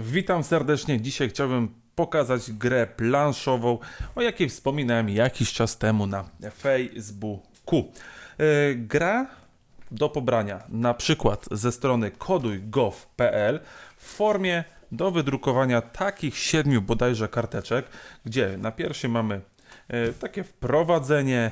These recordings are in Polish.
Witam serdecznie. Dzisiaj chciałbym pokazać grę planszową, o jakiej wspominałem jakiś czas temu na Facebooku. E, Gra do pobrania na przykład ze strony koduj.gov.pl w formie do wydrukowania takich siedmiu bodajże karteczek, gdzie na pierwszej mamy e, takie wprowadzenie,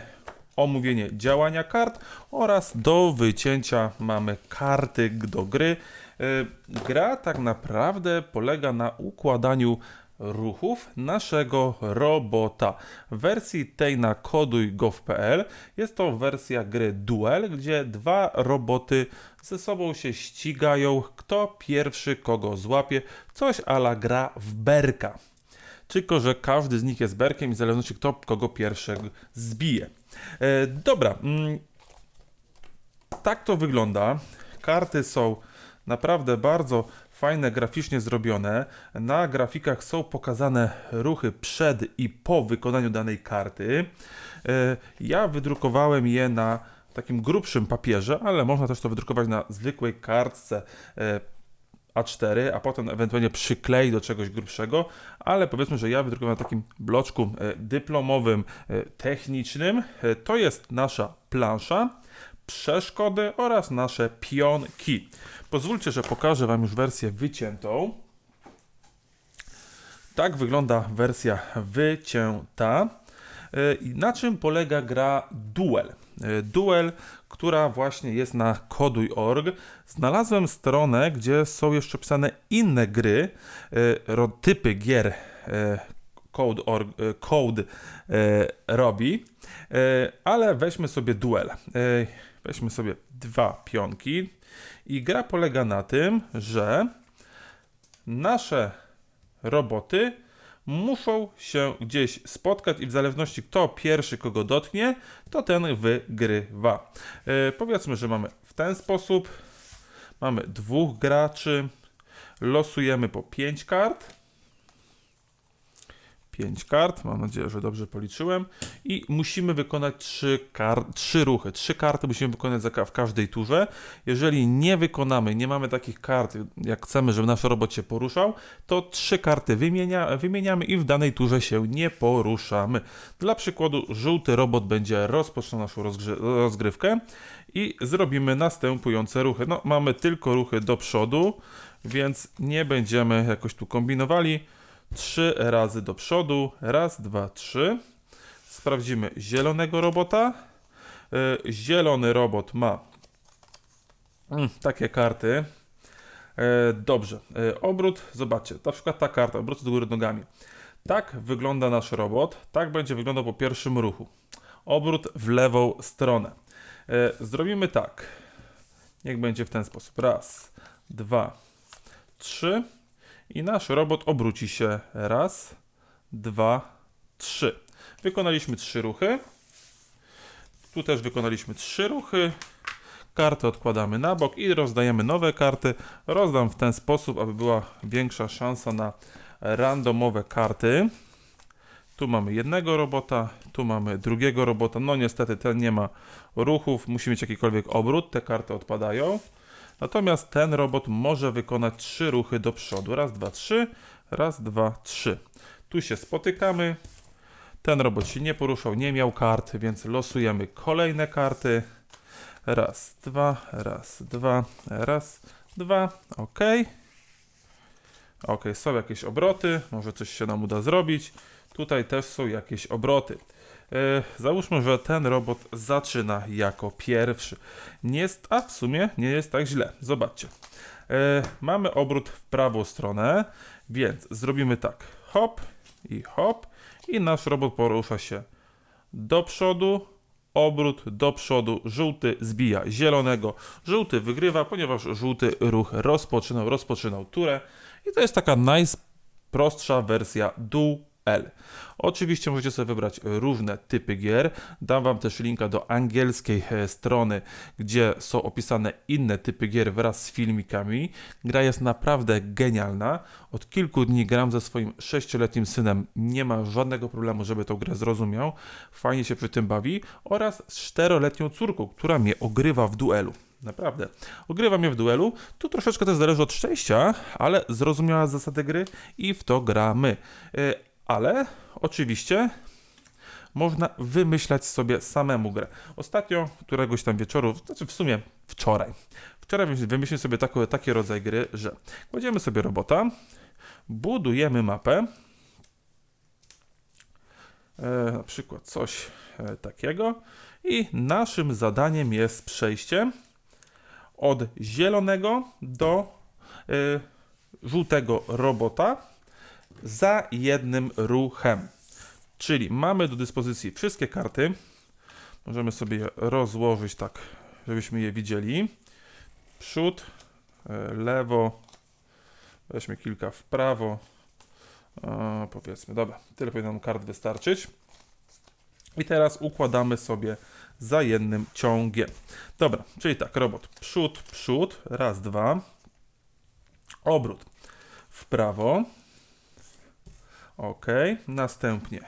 omówienie działania kart oraz do wycięcia mamy karty do gry. E, Gra tak naprawdę polega na układaniu ruchów naszego robota. W wersji tej na koduj.gov.pl jest to wersja gry Duel, gdzie dwa roboty ze sobą się ścigają, kto pierwszy kogo złapie, coś ala gra w berka. Tylko, że każdy z nich jest berkiem i w zależności kto kogo pierwszego zbije. E, dobra, mm, tak to wygląda. Karty są naprawdę bardzo fajne, graficznie zrobione. Na grafikach są pokazane ruchy przed i po wykonaniu danej karty. E, Ja wydrukowałem je na takim grubszym papierze, ale można też to wydrukować na zwykłej kartce e, A4, a potem ewentualnie przykleić do czegoś grubszego, ale powiedzmy, że ja wydrukowałem na takim bloczku e, dyplomowym, technicznym. To jest nasza plansza, przeszkody oraz nasze pionki. Pozwólcie, że pokażę Wam już wersję wyciętą. Tak wygląda wersja wycięta. I na czym polega gra Duel? E, Duel, która właśnie jest na koduj.org. Znalazłem stronę, gdzie są jeszcze pisane inne gry, ro- typy gier Code e, robi, ale weźmy sobie Duel. Weźmy sobie dwa pionki i gra polega na tym, że nasze roboty muszą się gdzieś spotkać i w zależności kto pierwszy kogo dotknie, to ten wygrywa. E, powiedzmy, że mamy w ten sposób. Mamy dwóch graczy. Losujemy po 5 kart. 5 kart, mam nadzieję, że dobrze policzyłem. I musimy wykonać 3, kar- trzy ruchy. Trzy karty musimy wykonać za w każdej turze. Jeżeli nie wykonamy, nie mamy takich kart, jak chcemy, żeby nasz robot się poruszał, to trzy karty wymienia, wymieniamy i w danej turze się nie poruszamy. Dla przykładu, żółty robot będzie rozpoczął naszą rozgrywkę i zrobimy następujące ruchy. No, mamy tylko ruchy do przodu, więc nie będziemy jakoś tu kombinowali. Trzy razy do przodu. Raz, dwa, trzy. Sprawdzimy zielonego robota. E, Zielony robot ma mm, takie karty. E, Dobrze. E, Obrót, zobaczcie, na przykład ta karta, obrót do góry nogami. Tak wygląda nasz robot. Tak będzie wyglądał po pierwszym ruchu. Obrót w lewą stronę. Zrobimy tak. Niech będzie w ten sposób. Raz, dwa, trzy. I nasz robot obróci się. Raz, dwa, trzy. Wykonaliśmy trzy ruchy. Tu też wykonaliśmy trzy ruchy. Karty odkładamy na bok i rozdajemy nowe karty. Rozdam w ten sposób, aby była większa szansa na randomowe karty. Tu mamy jednego robota, tu mamy drugiego robota. No niestety ten nie ma ruchów, musi mieć jakikolwiek obrót, te karty odpadają. Natomiast ten robot może wykonać trzy ruchy do przodu. Raz, dwa, trzy. Raz, dwa, trzy. Tu się spotykamy. Ten robot się nie poruszał, nie miał kart, więc losujemy kolejne karty. Raz, dwa, raz, dwa, raz, dwa. Ok. Ok, są jakieś obroty, może coś się nam uda zrobić. Tutaj też są jakieś obroty. E, załóżmy, że ten robot zaczyna jako pierwszy. Nie jest, a w sumie nie jest tak źle. Zobaczcie. E, mamy obrót w prawą stronę, więc zrobimy tak. Hop i hop. I nasz robot porusza się do przodu, obrót do przodu, żółty zbija zielonego, żółty wygrywa, ponieważ żółty ruch rozpoczynał, rozpoczynał turę i to jest taka najprostsza wersja Oczywiście możecie sobie wybrać różne typy gier. Dam Wam też linka do angielskiej e, strony, gdzie są opisane inne typy gier wraz z filmikami. Gra jest naprawdę genialna. Od kilku dni gram ze swoim sześcioletnim synem. Nie ma żadnego problemu, żeby tą grę zrozumiał. Fajnie się przy tym bawi. Oraz z czteroletnią córką, która mnie ogrywa w duelu. Naprawdę. Ogrywa mnie w duelu. Tu troszeczkę też zależy od szczęścia, ale zrozumiała zasady gry i w to gramy. Ale oczywiście można wymyślać sobie samemu grę. Ostatnio, któregoś tam wieczoru, znaczy w sumie wczoraj, wczoraj wymyśliłem sobie taki, taki rodzaj gry, że kładziemy sobie robota, budujemy mapę, e, na przykład coś e, takiego. I naszym zadaniem jest przejście od zielonego do e, żółtego robota za jednym ruchem. Czyli mamy do dyspozycji wszystkie karty. Możemy sobie je rozłożyć tak, żebyśmy je widzieli. Przód, e, lewo, weźmy kilka w prawo. E, powiedzmy, dobra, tyle powinno nam kart wystarczyć. I teraz układamy sobie za jednym ciągiem. Dobra, czyli tak, robot przód, przód, raz, dwa. Obrót w prawo. Ok, następnie.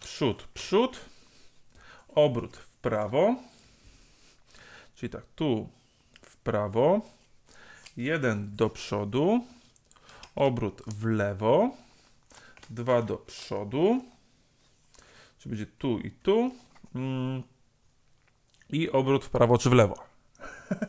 Przód, przód, obrót w prawo, czyli tak, tu w prawo, jeden do przodu, obrót w lewo, dwa do przodu, czy będzie tu i tu, mm, i obrót w prawo czy w lewo.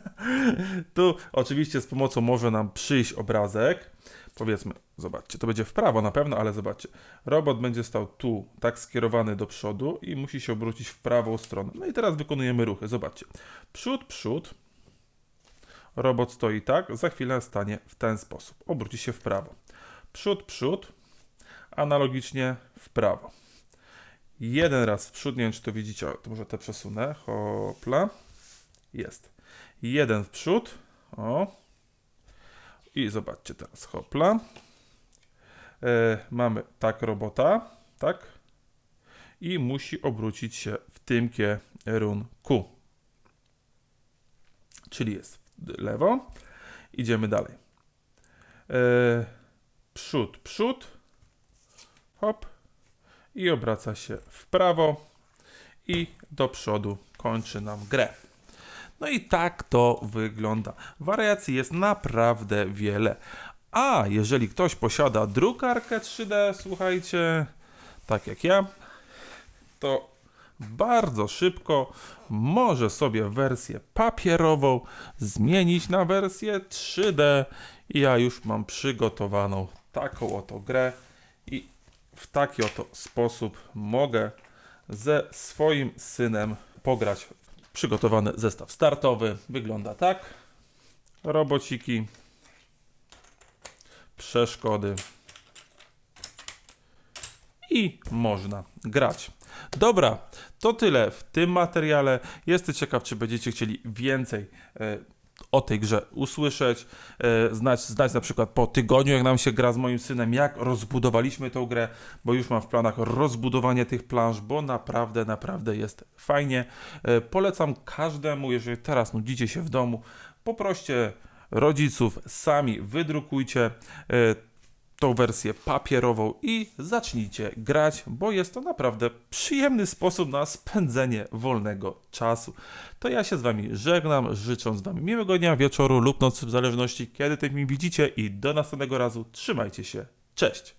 tu oczywiście z pomocą może nam przyjść obrazek, powiedzmy, zobaczcie, to będzie w prawo na pewno, ale zobaczcie, robot będzie stał tu, tak skierowany do przodu i musi się obrócić w prawą stronę. No i teraz wykonujemy ruchy, zobaczcie, przód, przód, robot stoi tak, za chwilę stanie w ten sposób, obróci się w prawo, przód, przód, analogicznie w prawo. Jeden raz w przód, nie wiem czy to widzicie, to może te przesunę, hopla, jest. Jeden w przód, o, i zobaczcie teraz, hopla. E, mamy tak robota, tak? I musi obrócić się w tym kierunku. Czyli jest lewo. Idziemy dalej. E, przód, przód. Hop. I obraca się w prawo. I do przodu kończy nam grę. No i tak to wygląda. Wariacji jest naprawdę wiele. A jeżeli ktoś posiada drukarkę 3D, słuchajcie, tak jak ja, to bardzo szybko może sobie wersję papierową zmienić na wersję 3D. I ja już mam przygotowaną taką oto grę i w taki oto sposób mogę ze swoim synem pograć przygotowany zestaw startowy. Wygląda tak. Robociki, przeszkody i można grać. Dobra, to tyle w tym materiale. Jestem ciekaw, czy będziecie chcieli więcej e, o tej grze usłyszeć, e, znać, znać na przykład po tygodniu, jak nam się gra z moim synem, jak rozbudowaliśmy tą grę, bo już mam w planach rozbudowanie tych planż, bo naprawdę, naprawdę jest fajnie. E, polecam każdemu, jeżeli teraz nudzicie się w domu, poproście rodziców, sami wydrukujcie e, tą wersję papierową i zacznijcie grać, bo jest to naprawdę przyjemny sposób na spędzenie wolnego czasu. To ja się z Wami żegnam, życząc Wam miłego dnia, wieczoru lub nocy, w zależności kiedy tym mi widzicie i do następnego razu. Trzymajcie się. Cześć!